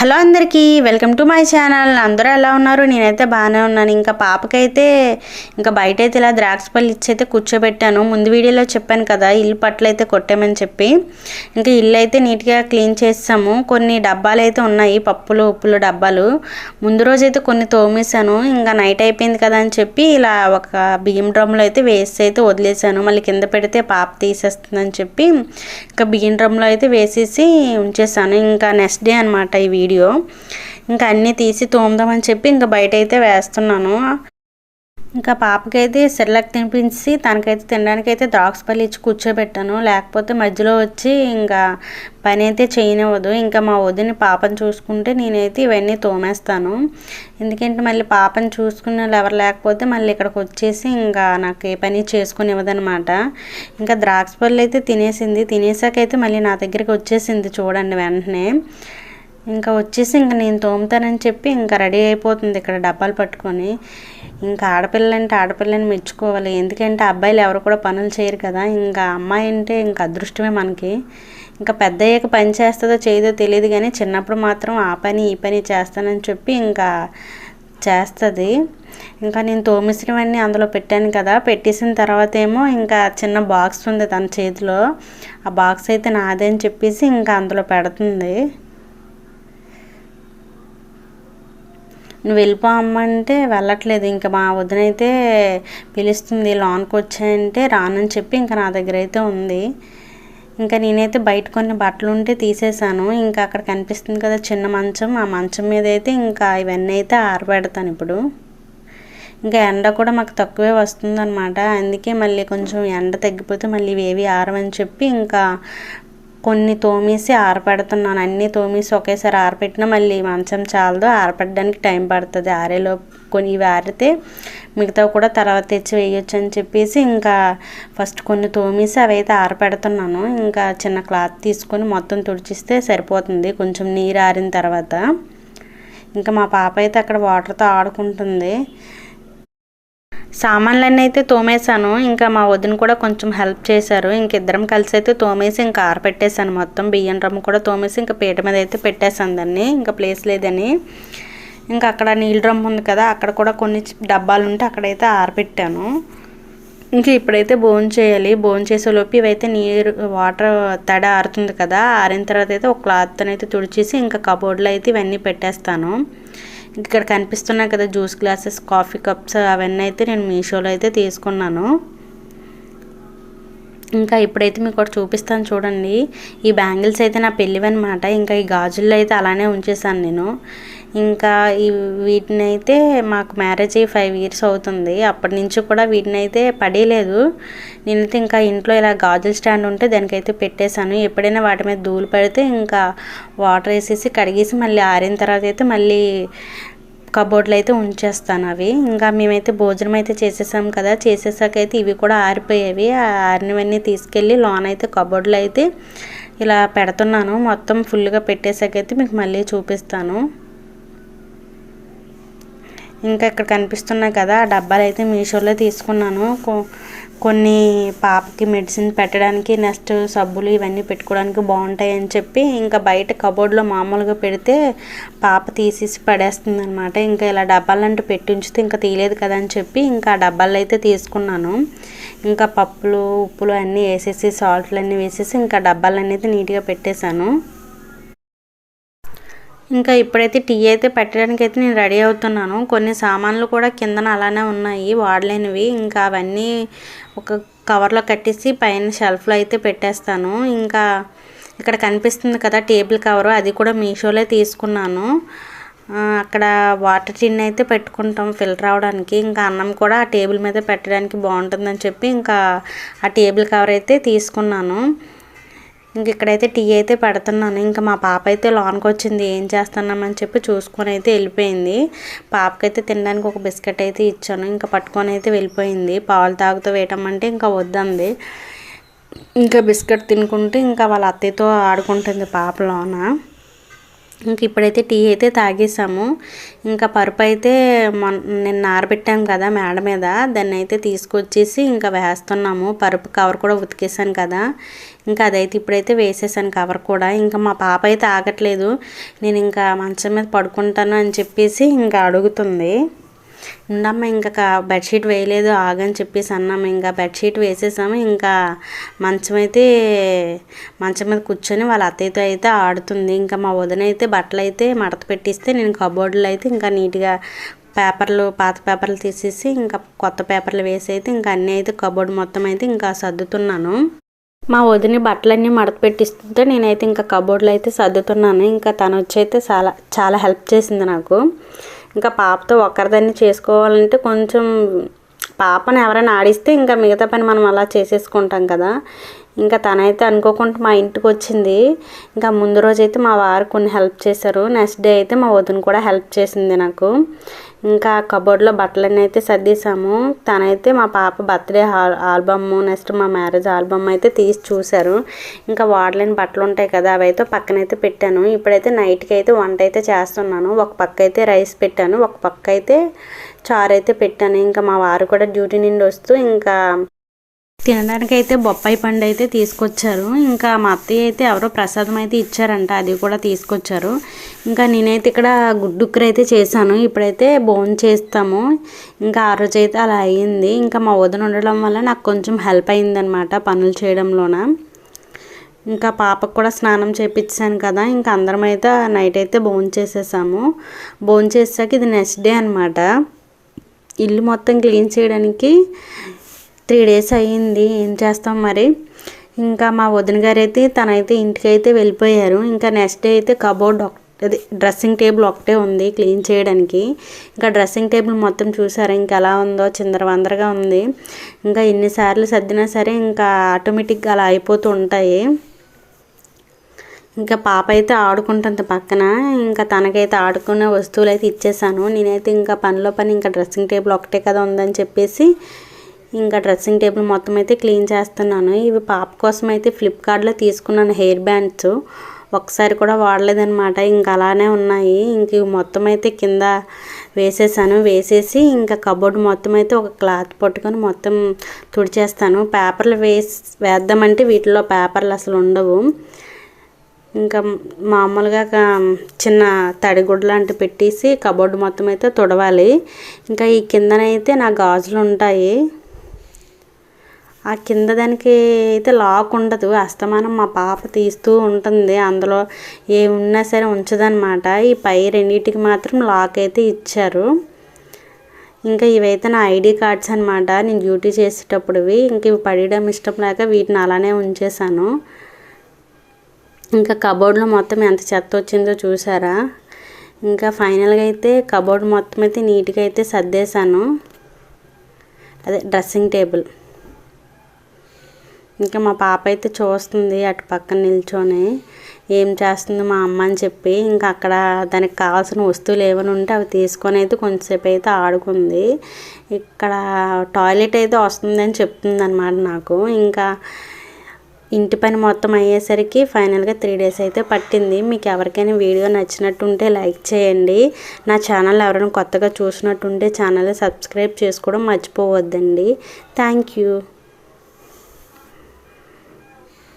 Hello అందరికీ welcome to my channel. అందరూ ఎలా ఉన్నారు? నేనైతే బాగానే ఉన్నాను. ఇంకా పాపకైతే ఇంకా బయట అయితే ఇలా ద్రాక్ష పళ్ళు ఇచ్చి అయితే కూర్చోబెట్టాను. ముందు వీడియోలో చెప్పాను కదా ఇల్లు పట్లు అయితే కొట్టామని చెప్పి. ఇంకా ఇల్లు అయితే నీట్గా క్లీన్ చేసాము కొన్ని డబ్బాలు అయితే ఉన్నాయి పప్పులు ఉప్పులు డబ్బాలు. ముందు రోజు అయితే కొన్ని తోమేశాను. ఇంకా నైట్ అయిపోయింది కదా అని చెప్పి ఇలా ఒక బియ్యం డ్రమ్లో అయితే వేసి అయితే వదిలేసాను మళ్ళీ కింద పెడితే పాప తీసేస్తుందని చెప్పి ఇంకా బియ్యం డ్రమ్లో అయితే వేసేసి ఉంచేసాను ఇంకా నెక్స్ట్ డే అనమాట ఈ వీడియో ఇంకా అన్నీ తీసి తోముదామని చెప్పి ఇంకా బయట అయితే వేస్తున్నాను. ఇంకా పాపకైతే సెర్లక్ తినిపించి తనకైతే తినడానికి అయితే ద్రాక్ష పళ్ళు ఇచ్చి కూర్చోబెట్టాను. లేకపోతే మధ్యలో వచ్చి ఇంకా పని అయితే చేయనివ్వదు. ఇంకా మా వదిన పాపను చూసుకుంటే నేనైతే ఇవన్నీ తోమేస్తాను. ఎందుకంటే మళ్ళీ పాపను చూసుకునే వాళ్ళు ఎవరు లేకపోతే మళ్ళీ ఇక్కడికి వచ్చేసి ఇంకా నాకు ఏ పని చేసుకుని ఇవ్వదనమాట ఇంకా ద్రాక్ష పళ్ళు అయితే తినేసింది. తినేసాకైతే మళ్ళీ నా దగ్గరికి వచ్చేసింది చూడండి వెంటనే. ఇంకా వచ్చేసి ఇంకా నేను తోముతానని చెప్పి ఇంకా రెడీ అయిపోతుంది ఇక్కడ డబ్బాలు పట్టుకొని. ఇంకా ఆడపిల్లంటే ఆడపిల్లని మెచ్చుకోవాలి. ఎందుకంటే అబ్బాయిలు ఎవరు కూడా పనులు చేయరు కదా. ఇంకా అమ్మాయి అంటే ఇంకా అదృష్టమే మనకి. ఇంకా పెద్ద అయ్యాక పని చేస్తుందో చేయదో తెలియదు కానీ చిన్నప్పుడు మాత్రం ఆ పని ఈ పని చేస్తానని చెప్పి ఇంకా చేస్తుంది. ఇంకా నేను తోమిసినవన్నీ అందులో పెట్టాను కదా. పెట్టేసిన తర్వాత ఏమో ఇంకా చిన్న బాక్స్ ఉంది తన చేతిలో. ఆ బాక్స్ అయితే నాదే అని చెప్పేసి ఇంకా అందులో పెడుతుంది. నువ్వు వెళ్ళిపో అమ్మంటే వెళ్ళట్లేదు. ఇంకా మా వదినైతే పిలుస్తుంది లోన్కి వచ్చాయంటే రానని చెప్పి ఇంకా నా దగ్గర అయితే ఉంది. ఇంకా నేనైతే బయట కొన్ని బట్టలు ఉంటే తీసేసాను ఇంకా అక్కడ కనిపిస్తుంది కదా చిన్న మంచం. ఆ మంచం మీద అయితే ఇంకా ఇవన్నీ అయితే ఆరబెడతాను ఇప్పుడు. ఇంకా ఎండ కూడా మాకు తక్కువే వస్తుందన్నమాట. అందుకే మళ్ళీ కొంచెం ఎండ తగ్గిపోతే మళ్ళీ ఇవేవి ఆరవని చెప్పి ఇంకా కొన్ని తోమేసి ఆరపెడుతున్నాను. అన్నీ తోమేసి ఒకేసారి ఆరపెట్టినా మళ్ళీ మంచం చాలదు. ఆరపెట్టడానికి టైం పడుతుంది. ఆరేలో కొన్ని ఇవి ఆరితే మిగతా కూడా తర్వాత తెచ్చి వేయొచ్చు అని చెప్పేసి ఇంకా ఫస్ట్ కొన్ని తోమేసి అవి అయితే ఆరపెడుతున్నాను. ఇంకా చిన్న క్లాత్ తీసుకొని మొత్తం తుడిచిస్తే సరిపోతుంది. కొంచెం నీరు ఆరిన తర్వాత. ఇంకా మా పాప అయితే అక్కడ వాటర్తో ఆడుకుంటుంది. సామాన్లన్నీ అయితే తోమేశాను. ఇంకా మా వదిన కూడా కొంచెం హెల్ప్ చేశారు. ఇంక ఇద్దరం కలిసి అయితే తోమేసి ఇంకా ఆరపెట్టేశాను మొత్తం. బియ్యం రమ్ము కూడా తోమేసి ఇంకా పీట మీద అయితే పెట్టేశాను దాన్ని. ఇంకా ప్లేస్ లేదని. ఇంకా అక్కడ నీళ్ళ రమ్ము ఉంది కదా అక్కడ కూడా కొన్ని డబ్బాలు ఉంటే అక్కడైతే ఆరపెట్టాను ఇంకా ఇప్పుడైతే బోన్ చేయాలి. బోన్ చేసేలోపు ఇవైతే నీరు వాటర్ తడ ఆరుతుంది కదా ఆరిన తర్వాత అయితే ఒక క్లాత్ అయితే తుడిచేసి ఇంకా కబోర్డ్లో అయితే ఇవన్నీ పెట్టేస్తాను. ఇక్కడ కనిపిస్తున్నాయి కదా జ్యూస్ గ్లాసెస్ కాఫీ కప్స్ అవన్నీ అయితే నేను మీషోలో అయితే తీసుకున్నాను. ఇంకా ఇప్పుడైతే మీకు ఒకటి చూపిస్తాను చూడండి. ఈ బ్యాంగిల్స్ అయితే నా పెళ్ళివన్నమాట. ఇంకా ఈ గాజుల్లో అయితే అలానే ఉంచేసాను నేను. ఇంకా ఈ వీటిని అయితే మాకు మ్యారేజ్ అయ్యి ఫైవ్ ఇయర్స్ అవుతుంది. అప్పటి నుంచి కూడా వీటిని అయితే పడేయలేదు నేనైతే ఇంకా ఇంట్లో ఇలా గాజుల స్టాండ్ ఉంటే దానికైతే పెట్టేశాను. ఎప్పుడైనా వాటి మీద ధూళి పడితే ఇంకా వాటర్ వేసేసి కడిగేసి మళ్ళీ ఆరిన తర్వాత అయితే మళ్ళీ కబోర్డ్లు అయితే ఉంచేస్తాను అవి. ఇంకా మేమైతే భోజనం అయితే చేసేసాం కదా. చేసేసాక అయితే ఇవి కూడా ఆరిపోయేవి. ఆరినవన్నీ తీసుకెళ్ళి లోన్ అయితే కబోర్డ్లు అయితే ఇలా పెడుతున్నాను. మొత్తం ఫుల్గా పెట్టేసాకైతే మీకు మళ్ళీ చూపిస్తాను. ఇంకా ఇక్కడ కనిపిస్తున్నాయి కదా ఆ డబ్బాలు అయితే మీషోలో తీసుకున్నాను. కొన్ని పాపకి మెడిసిన్ పెట్టడానికి నెక్స్ట్ సబ్బులు ఇవన్నీ పెట్టుకోవడానికి బాగుంటాయి అని చెప్పి ఇంకా బయట కబోర్డ్లో మామూలుగా పెడితే పాప తీసేసి పడేస్తుంది అనమాట ఇంకా ఇలా డబ్బాలంటూ పెట్టి ఉంచితే ఇంకా తీయలేదు కదా అని చెప్పి ఇంకా ఆ డబ్బాలు అయితే తీసుకున్నాను. ఇంకా పప్పులు ఉప్పులు అన్నీ వేసేసి సాల్ట్లు అన్నీ వేసేసి ఇంకా డబ్బాలన్నీ అయితే నీట్గా పెట్టేశాను. ఇంకా ఇప్పుడైతే టీ అయితే పెట్టడానికి అయితే నేను రెడీ అవుతున్నాను. కొన్ని సామాన్లు కూడా కిందన అలానే ఉన్నాయి వాడలేనివి. ఇంకా అవన్నీ ఒక కవర్లో కట్టేసి పైన షెల్ఫ్లో అయితే పెట్టేస్తాను. ఇంకా ఇక్కడ కనిపిస్తుంది కదా టేబుల్ కవర్ అది కూడా మీషోలో తీసుకున్నాను. అక్కడ వాటర్ టిన్ అయితే పెట్టుకుంటాం ఫిల్టర్ అవడానికి ఇంకా అన్నం కూడా ఆ టేబుల్ మీద పెట్టడానికి బాగుంటుందని చెప్పి ఇంకా ఆ టేబుల్ కవర్ అయితే తీసుకున్నాను. ఇంక ఇక్కడైతే టీ అయితే పెడుతున్నాను. ఇంకా మా పాప అయితే లోన్కి వచ్చింది. ఏం చేస్తున్నామని చెప్పి చూసుకొని అయితే వెళ్ళిపోయింది. పాపకైతే తినడానికి ఒక బిస్కెట్ అయితే ఇచ్చాను. ఇంకా పట్టుకొని అయితే వెళ్ళిపోయింది. పాలు తాగుతూ వేయటం అంటే ఇంకా వద్దంది. ఇంకా బిస్కెట్ తినుకుంటే ఇంకా వాళ్ళ అత్తయ్యతో ఆడుకుంటుంది పాప లోన. ఇంక ఇప్పుడైతే టీ అయితే తాగేసాము. ఇంకా పరుపు అయితే మొన్న నేను నారబెట్టాను కదా మేడ మీద. దాన్ని అయితే తీసుకొచ్చేసి ఇంకా వేస్తున్నాము. పరుపు కవర్ కూడా ఉతికేసాను కదా. ఇంకా అదైతే ఇప్పుడైతే వేసేసాను కవర్ కూడా. ఇంకా మా పాప అయితే ఆగట్లేదు. నేను ఇంకా మంచం మీద పడుకుంటాను అని చెప్పేసి ఇంకా అడుగుతుంది. ఉండమ్మ ఇంకా బెడ్షీట్ వేయలేదు ఆగని చెప్పేసి అన్నాము ఇంకా బెడ్షీట్ వేసేసాము. ఇంకా మంచం అయితే మంచం మీద కూర్చొని వాళ్ళ అత్తయ్యతో అయితే ఆడుతుంది. ఇంకా మా వదిన అయితే బట్టలు అయితే మడత పెట్టిస్తే నేను కబోర్డులో అయితే ఇంకా నీట్గా పేపర్లు పాత పేపర్లు తీసేసి ఇంకా కొత్త పేపర్లు వేసి అయితే ఇంకా అన్నీ అయితే కబోర్డు మొత్తం అయితే ఇంకా సర్దుతున్నాను. మా వదిన బట్టలన్నీ మడత పెట్టిస్తుంటే నేనైతే ఇంకా కబోర్డ్లో అయితే సర్దుతున్నాను. ఇంకా తను వచ్చి అయితే చాలా చాలా హెల్ప్ చేసింది నాకు. ఇంకా పాపతో ఒక్కరిదాన్ని చేసుకోవాలంటే కొంచెం పాపను ఎవరైనా ఆడిస్తే ఇంకా మిగతా పని మనం అలా చేసేసుకుంటాం కదా. ఇంకా తనైతే అనుకోకుండా మా ఇంటికి వచ్చింది. ఇంకా ముందు రోజు అయితే మా వారు కొన్ని హెల్ప్ చేశారు. నెక్స్ట్ డే అయితే మా వదిన కూడా హెల్ప్ చేసింది నాకు. ఇంకా కబోర్డ్లో బట్టలన్నీ అయితే సర్దేశాము. తనైతే మా పాప బర్త్డే ఆల్బమ్ నెక్స్ట్ మా మ్యారేజ్ ఆల్బమ్ అయితే తీసి చూశారు. ఇంకా వాడలేని బట్టలు ఉంటాయి కదా అవైతే అయితే పక్కనైతే పెట్టాను. ఇప్పుడైతే నైట్కి అయితే వంట అయితే చేస్తున్నాను. ఒక పక్క అయితే రైస్ పెట్టాను. ఒక పక్క అయితే చారు అయితే పెట్టాను. ఇంకా మా వారు కూడా డ్యూటీ నుండి వస్తూ ఇంకా తినడానికి అయితే బొప్పాయి పండు అయితే తీసుకొచ్చారు. ఇంకా మా అత్తయ్య అయితే ఎవరో ప్రసాదం అయితే ఇచ్చారంట అది కూడా తీసుకొచ్చారు. ఇంకా నేనైతే ఇక్కడ గుడ్డుక్కర అయితే చేశాను. ఇప్పుడైతే బోన్ చేస్తాము. ఇంకా ఆ రోజు అయితే అలా అయ్యింది. ఇంకా మా వదిన ఉండడం వల్ల నాకు కొంచెం హెల్ప్ అయిందనమాట పనులు చేయడంలోన. ఇంకా పాపకు కూడా స్నానం చేపించాను కదా. ఇంకా అందరం అయితే నైట్ అయితే బోన్ చేసేసాము. బోన్ చేసాక ఇది నెక్స్ట్ డే అనమాట ఇల్లు మొత్తం క్లీన్ చేయడానికి త్రీ డేస్ అయ్యింది. ఏం చేస్తాం మరి? ఇంకా మా వదిన గారు అయితే తనైతే ఇంటికి అయితే వెళ్ళిపోయారు. ఇంకా నెక్స్ట్ డే అయితే కబోర్డ్ అదే డ్రెస్సింగ్ టేబుల్ ఒకటే ఉంది క్లీన్ చేయడానికి. ఇంకా డ్రెస్సింగ్ టేబుల్ మొత్తం చూసారా? ఇంకా ఎలా ఉందో చిందరవందరగా ఉంది. ఇంకా ఎన్నిసార్లు సర్దినా సరే ఇంకా ఆటోమేటిక్గా అలా అయిపోతూ ఉంటాయి. ఇంకా పాప అయితే ఆడుకుంటుంది పక్కన. ఇంకా తనకైతే ఆడుకునే వస్తువులు అయితే ఇచ్చేసాను. నేనైతే ఇంకా పనిలో పని ఇంకా డ్రెస్సింగ్ టేబుల్ ఒకటే కదా ఉందని చెప్పేసి ఇంకా డ్రెస్సింగ్ టేబుల్ మొత్తం అయితే క్లీన్ చేస్తున్నాను. ఇవి పాప కోసం అయితే ఫ్లిప్కార్ట్లో తీసుకున్నాను హెయిర్ బ్యాండ్స్. ఒకసారి కూడా వాడలేదనమాట ఇంకా అలానే ఉన్నాయి. ఇంక ఇవి మొత్తం అయితే కింద వేసేసాను. వేసేసి ఇంకా కబోర్డ్ మొత్తం అయితే ఒక క్లాత్ పట్టుకొని మొత్తం తుడిచేస్తాను. పేపర్లు వేసి వేద్దామంటే వీటిలో పేపర్లు అసలు ఉండవు. ఇంకా మామూలుగా చిన్న తడిగుడ్డ లాంటివి పెట్టేసి కబోర్డ్ మొత్తం అయితే తుడవాలి. ఇంకా ఈ కిందనైతే నా గాజులు ఉంటాయి. ఆ కింద దానికి అయితే లాక్ ఉండదు. అస్తమానం మా పాప తీస్తూ ఉంటుంది. అందులో ఏమున్నా సరే ఉంచదనమాట ఈ పై రెండింటికి మాత్రం లాక్ అయితే ఇచ్చారు. ఇంకా ఇవైతే నా ఐడి కార్డ్స్ అనమాట నేను డ్యూటీ చేసేటప్పుడువి. ఇంక ఇవి పడేయడం ఇష్టం లేక వీటిని అలానే ఉంచేసాను ఇంకా కబోర్డ్లో మొత్తం ఎంత చెత్త వచ్చిందో చూసారా ఇంకా ఫైనల్గా అయితే కబోర్డ్ మొత్తం అయితే నీట్గా అయితే సర్దేశాను. అదే డ్రెస్సింగ్ టేబుల్. ఇంకా మా పాప అయితే చూస్తుంది అటు పక్కన నిల్చొని ఏం చేస్తుంది మా అమ్మ అని చెప్పి. ఇంకా అక్కడ దానికి కావాల్సిన వస్తువులు ఏమైనా ఉంటే అవి తీసుకొని అయితే కొంతసేపు అయితే ఆడుకుంది. ఇక్కడ టాయిలెట్ అయితే వస్తుందని చెప్తుంది అనమాట నాకు. ఇంకా ఇంటి పని మొత్తం అయ్యేసరికి ఫైనల్గా త్రీ డేస్ అయితే పట్టింది. మీకు ఎవరికైనా వీడియో నచ్చినట్టుంటే లైక్ చేయండి. నా ఛానల్ ఎవరైనా కొత్తగా చూసినట్టుంటే ఛానల్ సబ్స్క్రైబ్ చేసుకోవడం మర్చిపోవద్దండి. Thank you.